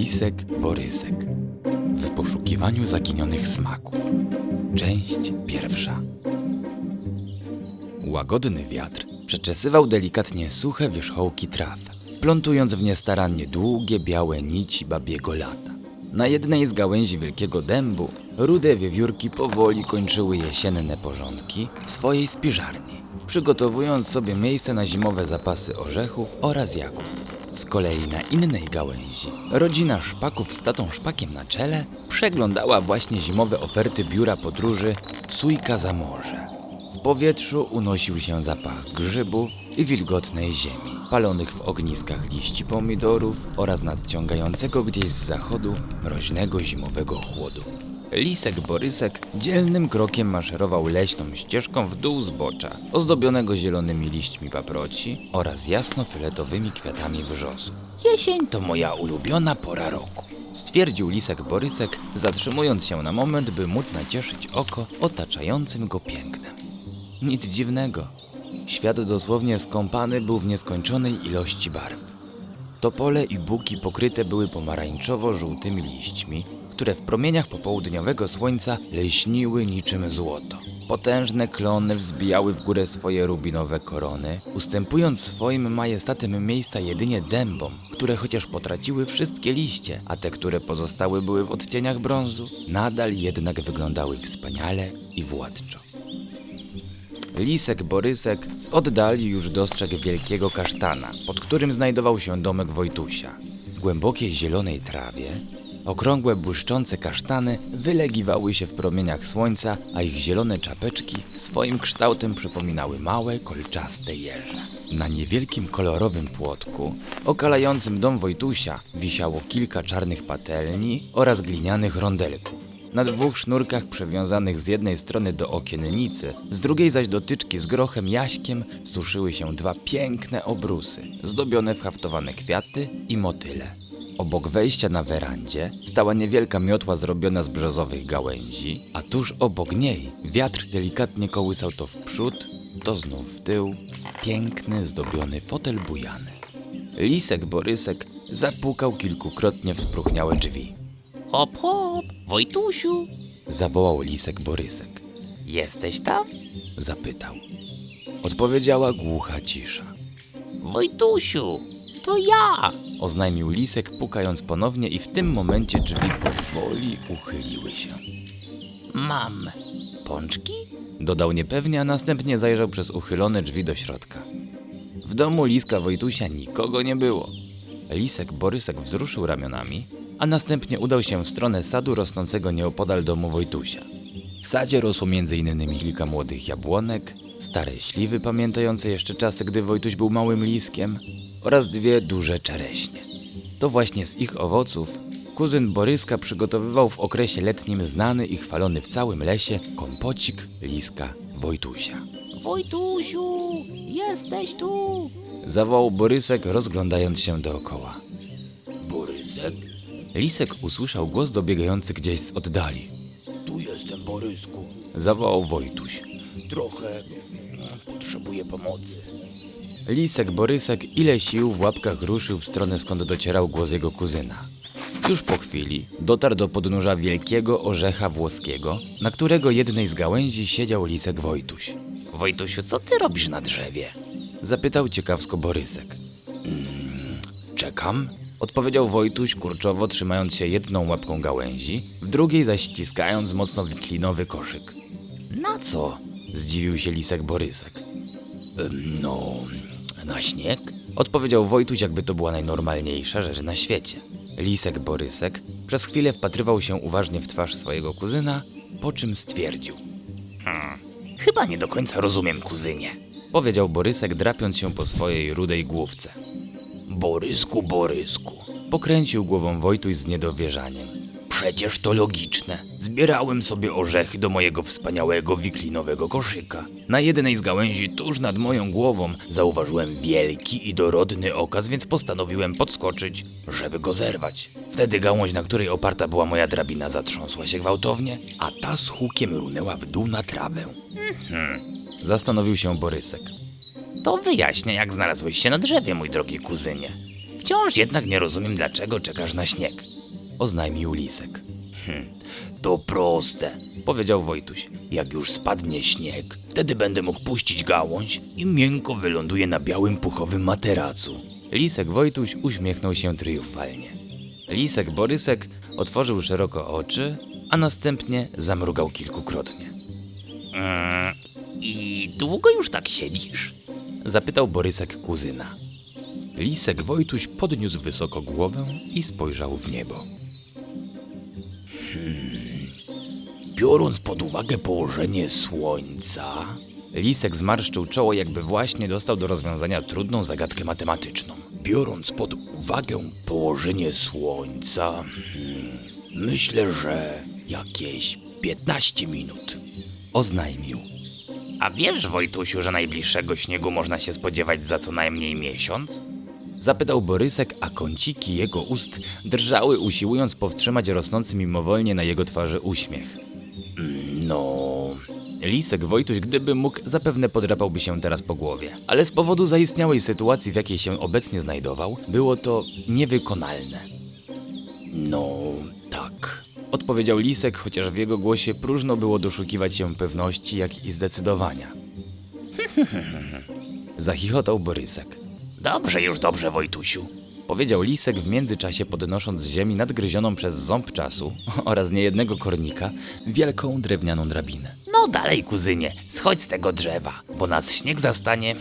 Lisek Borysek w poszukiwaniu zaginionych smaków. Część pierwsza. Łagodny wiatr przeczesywał delikatnie suche wierzchołki traw, wplątując w nie starannie długie, białe nici babiego lata. Na jednej z gałęzi wielkiego dębu rude wiewiórki powoli kończyły jesienne porządki w swojej spiżarni, przygotowując sobie miejsce na zimowe zapasy orzechów oraz jagód. Z kolei na innej gałęzi rodzina szpaków z tatą szpakiem na czele przeglądała właśnie zimowe oferty biura podróży Cójka za morze. W powietrzu unosił się zapach grzybów i wilgotnej ziemi, palonych w ogniskach liści pomidorów oraz nadciągającego gdzieś z zachodu mroźnego zimowego chłodu. Lisek Borysek dzielnym krokiem maszerował leśną ścieżką w dół zbocza, ozdobionego zielonymi liśćmi paproci oraz jasno-fioletowymi kwiatami wrzosów. Jesień to moja ulubiona pora roku, stwierdził Lisek Borysek, zatrzymując się na moment, by móc nacieszyć oko otaczającym go pięknem. Nic dziwnego. Świat dosłownie skąpany był w nieskończonej ilości barw. Topole i buki pokryte były pomarańczowo-żółtymi liśćmi, które w promieniach popołudniowego słońca leśniły niczym złoto. Potężne klony wzbijały w górę swoje rubinowe korony, ustępując swoim majestatem miejsca jedynie dębom, które chociaż potraciły wszystkie liście, a te, które pozostały były w odcieniach brązu, nadal jednak wyglądały wspaniale i władczo. Lisek Borysek z oddali już dostrzegł wielkiego kasztana, pod którym znajdował się domek Wojtusia. W głębokiej zielonej trawie okrągłe błyszczące kasztany wylegiwały się w promieniach słońca, a ich zielone czapeczki swoim kształtem przypominały małe, kolczaste jeże. Na niewielkim kolorowym płotku, okalającym dom Wojtusia, wisiało kilka czarnych patelni oraz glinianych rondelków. Na dwóch sznurkach przywiązanych z jednej strony do okiennicy, z drugiej zaś do tyczki z grochem jaśkiem suszyły się dwa piękne obrusy, zdobione w haftowane kwiaty i motyle. Obok wejścia na werandzie stała niewielka miotła zrobiona z brzozowych gałęzi, a tuż obok niej wiatr delikatnie kołysał to w przód, to znów w tył, piękny, zdobiony fotel bujany. Lisek Borysek zapukał kilkukrotnie w spróchniałe drzwi. Hop, hop, Wojtusiu, Zawołał Lisek Borysek. jesteś tam? Zapytał. Odpowiedziała głucha cisza. Wojtusiu, to ja. Oznajmił Lisek, pukając ponownie i w tym momencie drzwi powoli uchyliły się. Mam pączki? Dodał niepewnie, a następnie zajrzał przez uchylone drzwi do środka. W domu Liska Wojtusia nikogo nie było. Lisek Borysek wzruszył ramionami, a następnie udał się w stronę sadu rosnącego nieopodal domu Wojtusia. W sadzie rosło innymi kilka młodych jabłonek, stare śliwy pamiętające jeszcze czasy, gdy Wojtuś był małym liskiem oraz dwie duże czereśnie. To właśnie z ich owoców kuzyn Boryska przygotowywał w okresie letnim znany i chwalony w całym lesie kompocik liska Wojtusia. Wojtusiu, jesteś tu. Zawołał Borysek, rozglądając się dookoła. Borysek? Lisek usłyszał głos dobiegający gdzieś z oddali. Tu jestem, Borysku. Zawołał Wojtuś. Trochę potrzebuję pomocy. Lisek Borysek ile sił w łapkach ruszył w stronę skąd docierał głos jego kuzyna. Już po chwili dotarł do podnóża wielkiego orzecha włoskiego, na którego jednej z gałęzi siedział Lisek Wojtuś. Wojtusiu, co ty robisz na drzewie? Zapytał ciekawsko Borysek. czekam, odpowiedział Wojtuś kurczowo, trzymając się jedną łapką gałęzi, w drugiej zaś ściskając mocno wiklinowy koszyk. Na co? Zdziwił się Lisek Borysek. No, Na śnieg? Odpowiedział Wojtuś, jakby to była najnormalniejsza rzecz na świecie. Lisek Borysek przez chwilę wpatrywał się uważnie w twarz swojego kuzyna, po czym stwierdził. Chyba nie do końca rozumiem, kuzynie. Powiedział Borysek, drapiąc się po swojej rudej główce. Borysku, Borysku. Pokręcił głową Wojtuś z niedowierzaniem. Przecież to logiczne. Zbierałem sobie orzechy do mojego wspaniałego wiklinowego koszyka. Na jednej z gałęzi tuż nad moją głową zauważyłem wielki i dorodny okaz, więc postanowiłem podskoczyć, żeby go zerwać. Wtedy gałąź, na której oparta była moja drabina, zatrząsła się gwałtownie, a ta z hukiem runęła w dół na trawę. Zastanowił się Borysek. To wyjaśnia, jak znalazłeś się na drzewie, mój drogi kuzynie. Wciąż jednak nie rozumiem, dlaczego czekasz na śnieg. Oznajmił Lisek. To proste, powiedział Wojtuś. Jak już spadnie śnieg, wtedy będę mógł puścić gałąź i miękko wyląduję na białym puchowym materacu. Lisek Wojtuś uśmiechnął się triumfalnie. Lisek Borysek otworzył szeroko oczy, a następnie zamrugał kilkukrotnie. Mm, I długo już tak siedzisz? Zapytał Borysek kuzyna. Lisek Wojtuś podniósł wysoko głowę i spojrzał w niebo. Biorąc pod uwagę położenie słońca, Lisek zmarszczył czoło, jakby właśnie dostał do rozwiązania trudną zagadkę matematyczną. biorąc pod uwagę położenie słońca, hmm, myślę, że jakieś 15 minut. Oznajmił. A wiesz, Wojtusiu, że najbliższego śniegu można się spodziewać za co najmniej miesiąc? Zapytał Borysek, a kąciki jego ust drżały, usiłując powstrzymać rosnący mimowolnie na jego twarzy uśmiech. No, Lisek Wojtuś, gdyby mógł, zapewne podrapałby się teraz po głowie. Ale z powodu zaistniałej sytuacji, w jakiej się obecnie znajdował, było to niewykonalne. no, tak. Odpowiedział Lisek, chociaż w jego głosie próżno było doszukiwać się pewności, jak i zdecydowania. Zachichotał Borysek. Dobrze, już dobrze, Wojtusiu. Powiedział Lisek w międzyczasie podnosząc z ziemi nadgryzioną przez ząb czasu oraz niejednego kornika wielką drewnianą drabinę. No dalej, kuzynie, schodź z tego drzewa, bo nas śnieg zastanie.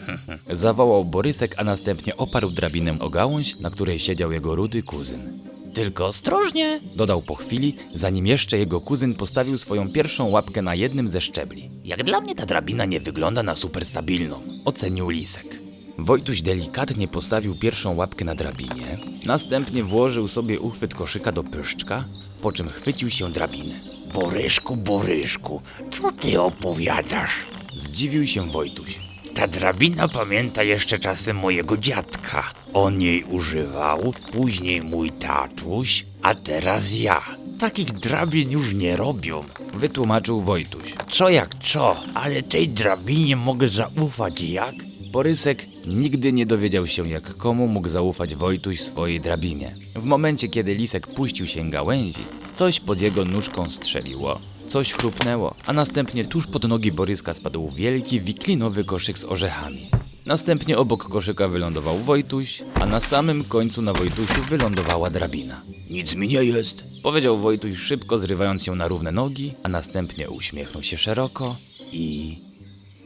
Zawołał Borysek, a następnie oparł drabinę o gałąź, na której siedział jego rudy kuzyn. Tylko ostrożnie. Dodał po chwili, zanim jeszcze jego kuzyn postawił swoją pierwszą łapkę na jednym ze szczebli. Jak dla mnie ta drabina nie wygląda na super stabilną. Ocenił Lisek. Wojtuś delikatnie postawił pierwszą łapkę na drabinie, następnie włożył sobie uchwyt koszyka do pyszczka, po czym chwycił się drabiny. Boryszku, Boryszku, co ty opowiadasz? Zdziwił się Wojtuś. Ta drabina pamięta jeszcze czasy mojego dziadka. On jej używał, później mój tatuś, a teraz ja. Takich drabin już nie robią. Wytłumaczył Wojtuś. Co jak co, ale tej drabinie mogę zaufać jak? Borysek nigdy nie dowiedział się, jak komu mógł zaufać Wojtuś swojej drabinie. W momencie, kiedy Lisek puścił się gałęzi, coś pod jego nóżką strzeliło, coś chrupnęło, a następnie tuż pod nogi Boryska spadł wielki, wiklinowy koszyk z orzechami. Następnie obok koszyka wylądował Wojtuś, a na samym końcu na Wojtusiu wylądowała drabina. Nic mi nie jest. Powiedział Wojtuś szybko, zrywając się na równe nogi, a następnie uśmiechnął się szeroko i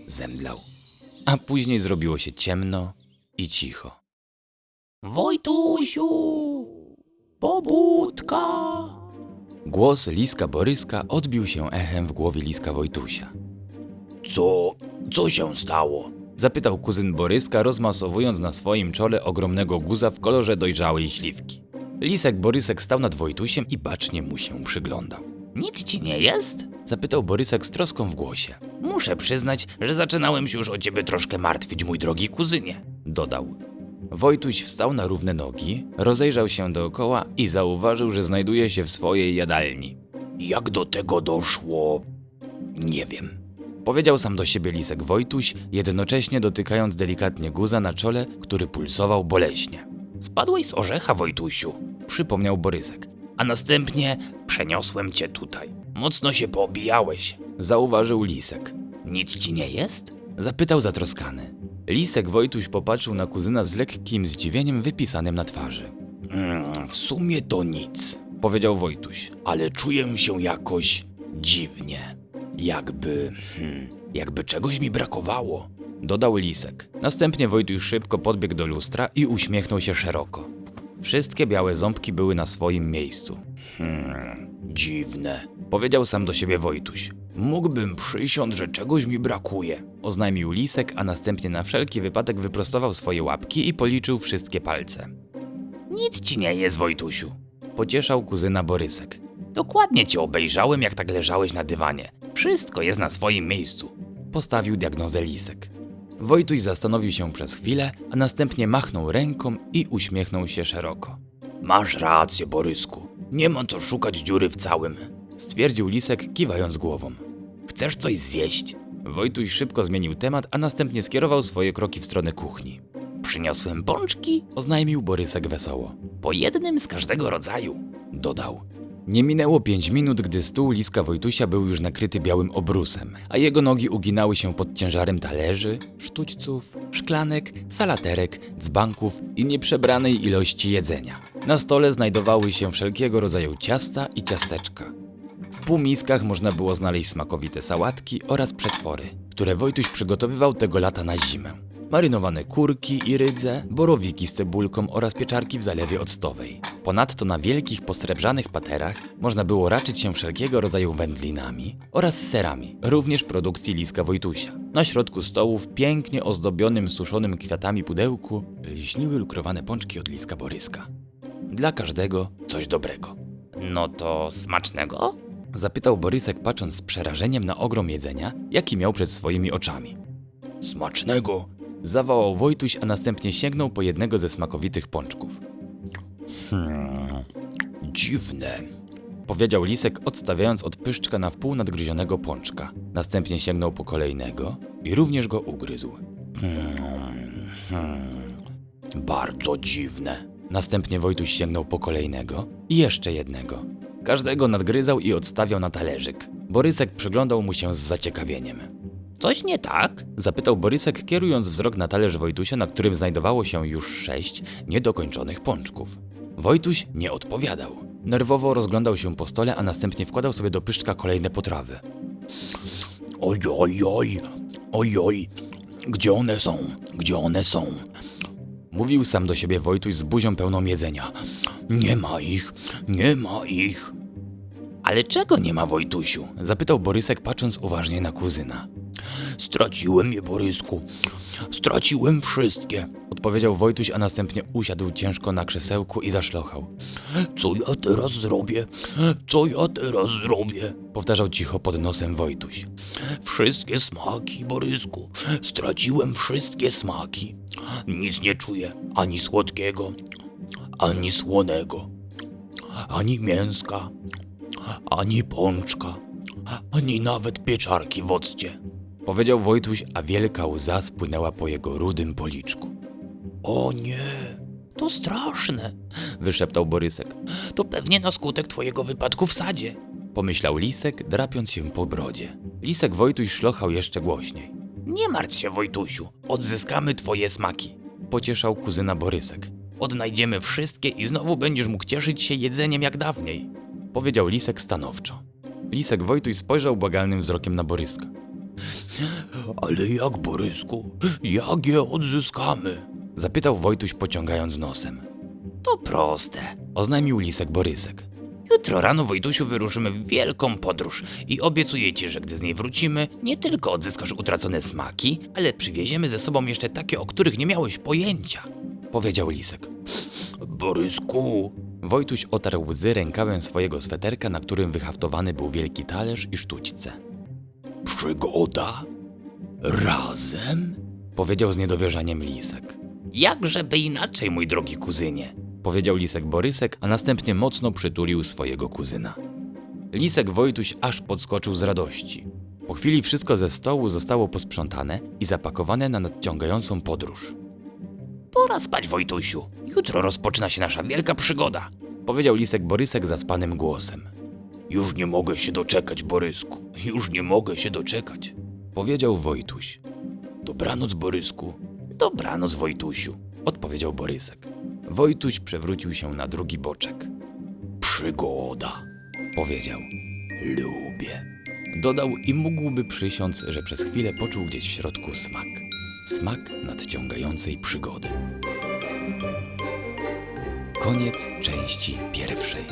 zemdlał. A później zrobiło się ciemno i cicho. Wojtusiu, pobudka. Głos Liska Boryska odbił się echem w głowie Liska Wojtusia. Co, co się stało? Zapytał kuzyn Boryska, rozmasowując na swoim czole ogromnego guza w kolorze dojrzałej śliwki. Lisek Borysek stał nad Wojtusiem i bacznie mu się przyglądał. Nic ci nie jest? Zapytał Borysek z troską w głosie. Muszę przyznać, że zaczynałem się już o ciebie troszkę martwić, mój drogi kuzynie. Dodał. Wojtuś wstał na równe nogi, rozejrzał się dookoła i zauważył, że znajduje się w swojej jadalni. Jak do tego doszło? Nie wiem. Powiedział sam do siebie Lisek Wojtuś, jednocześnie dotykając delikatnie guza na czole, który pulsował boleśnie. Spadłeś z orzecha, Wojtusiu, Przypomniał Borysek. a następnie przeniosłem cię tutaj. Mocno się poobijałeś. Zauważył Lisek. Nic ci nie jest? Zapytał zatroskany. Lisek Wojtuś popatrzył na kuzyna z lekkim zdziwieniem wypisanym na twarzy. Mm, w sumie to nic, Powiedział Wojtuś. ale czuję się jakoś dziwnie. Jakby, hmm, jakby czegoś mi brakowało. Dodał Lisek. Następnie Wojtuś szybko podbiegł do lustra i uśmiechnął się szeroko. Wszystkie białe ząbki były na swoim miejscu. Dziwne. Powiedział sam do siebie Wojtuś. Mógłbym przysiąc, że czegoś mi brakuje. Oznajmił Lisek, a następnie na wszelki wypadek wyprostował swoje łapki i policzył wszystkie palce. Nic ci nie jest, Wojtusiu. Pocieszał kuzyna Borysek. Dokładnie cię obejrzałem, jak tak leżałeś na dywanie. Wszystko jest na swoim miejscu. Postawił diagnozę Lisek. Wojtuś zastanowił się przez chwilę, a następnie machnął ręką i uśmiechnął się szeroko. Masz rację, Borysku. Nie ma co szukać dziury w całym. Stwierdził Lisek, kiwając głową. Chcesz coś zjeść? Wojtuś szybko zmienił temat, a następnie skierował swoje kroki w stronę kuchni. przyniosłem pączki, Oznajmił Borysek wesoło. po jednym z każdego rodzaju. Dodał. Nie minęło pięć minut, gdy stół Liska Wojtusia był już nakryty białym obrusem, a jego nogi uginały się pod ciężarem talerzy, sztućców, szklanek, salaterek, dzbanków i nieprzebranej ilości jedzenia. Na stole znajdowały się wszelkiego rodzaju ciasta i ciasteczka. W półmiskach można było znaleźć smakowite sałatki oraz przetwory, które Wojtuś przygotowywał tego lata na zimę. Marynowane kurki i rydze, borowiki z cebulką oraz pieczarki w zalewie octowej. Ponadto na wielkich posrebrzanych paterach można było raczyć się wszelkiego rodzaju wędlinami oraz serami, również produkcji Liska Wojtusia. Na środku stołu w pięknie ozdobionym suszonym kwiatami pudełku lśniły lukrowane pączki od Liska Boryska. Dla każdego coś dobrego. No to smacznego? Zapytał Borysek patrząc z przerażeniem na ogrom jedzenia, jaki miał przed swoimi oczami. Smacznego! Zawołał Wojtuś, a następnie sięgnął po jednego ze smakowitych pączków. Hmm, dziwne, powiedział Lisek, odstawiając od pyszczka na wpół nadgryzionego pączka. Następnie sięgnął po kolejnego i również go ugryzł. Hmm, hmm, bardzo dziwne. Następnie Wojtuś sięgnął po kolejnego i jeszcze jednego. Każdego nadgryzał i odstawiał na talerzyk. Borysek przyglądał mu się z zaciekawieniem. Coś nie tak? Zapytał Borysek, kierując wzrok na talerz Wojtusia, na którym znajdowało się już sześć niedokończonych pączków. Wojtuś nie odpowiadał. Nerwowo rozglądał się po stole, a następnie wkładał sobie do pyszczka kolejne potrawy. Oj, oj, oj, oj, oj, gdzie one są? Gdzie one są? Mówił sam do siebie Wojtuś z buzią pełną jedzenia. Nie ma ich, nie ma ich. Ale czego nie ma Wojtusiu? Zapytał Borysek, patrząc uważnie na kuzyna. Straciłem je, Borysku. Straciłem wszystkie. Odpowiedział Wojtuś, a następnie usiadł ciężko na krzesełku i zaszlochał. Co ja teraz zrobię? Co ja teraz zrobię? Powtarzał cicho pod nosem Wojtuś. Wszystkie smaki, Borysku. Straciłem wszystkie smaki. Nic nie czuję. Ani słodkiego, ani słonego, ani mięska, ani pączka, ani nawet pieczarki w occie. Powiedział Wojtuś, a wielka łza spłynęła po jego rudym policzku. O nie, to straszne, wyszeptał Borysek. To pewnie na skutek twojego wypadku w sadzie. Pomyślał Lisek, drapiąc się po brodzie. Lisek Wojtuś szlochał jeszcze głośniej. Nie martw się Wojtusiu, odzyskamy twoje smaki. Pocieszał kuzyna Borysek. Odnajdziemy wszystkie i znowu będziesz mógł cieszyć się jedzeniem jak dawniej. Powiedział Lisek stanowczo. Lisek Wojtuś spojrzał błagalnym wzrokiem na Boryska. Ale jak, Borysku? Jak je odzyskamy? Zapytał Wojtuś pociągając nosem. To proste. Oznajmił Lisek Borysek. Jutro rano Wojtusiu wyruszymy w wielką podróż i obiecuję ci, że gdy z niej wrócimy, nie tylko odzyskasz utracone smaki, ale przywieziemy ze sobą jeszcze takie, o których nie miałeś pojęcia. Powiedział Lisek. Borysku! Wojtuś otarł łzy rękawem swojego sweterka, na którym wyhaftowany był wielki talerz i sztućce. Przygoda? Razem? Powiedział z niedowierzaniem Lisek. Jakżeby inaczej, mój drogi kuzynie. Powiedział Lisek Borysek, a następnie mocno przytulił swojego kuzyna. Lisek Wojtuś aż podskoczył z radości. Po chwili wszystko ze stołu zostało posprzątane i zapakowane na nadciągającą podróż. Pora spać, Wojtusiu. Jutro rozpoczyna się nasza wielka przygoda. Powiedział Lisek Borysek zaspanym głosem. Już nie mogę się doczekać, Borysku. Już nie mogę się doczekać. Powiedział Wojtuś. Dobranoc, Borysku. Dobranoc, Wojtusiu. Odpowiedział Borysek. Wojtuś przewrócił się na drugi boczek. Przygoda, powiedział. Lubię. Dodał i mógłby przysiąc, że przez chwilę poczuł gdzieś w środku smak. Smak nadciągającej przygody. Koniec części pierwszej.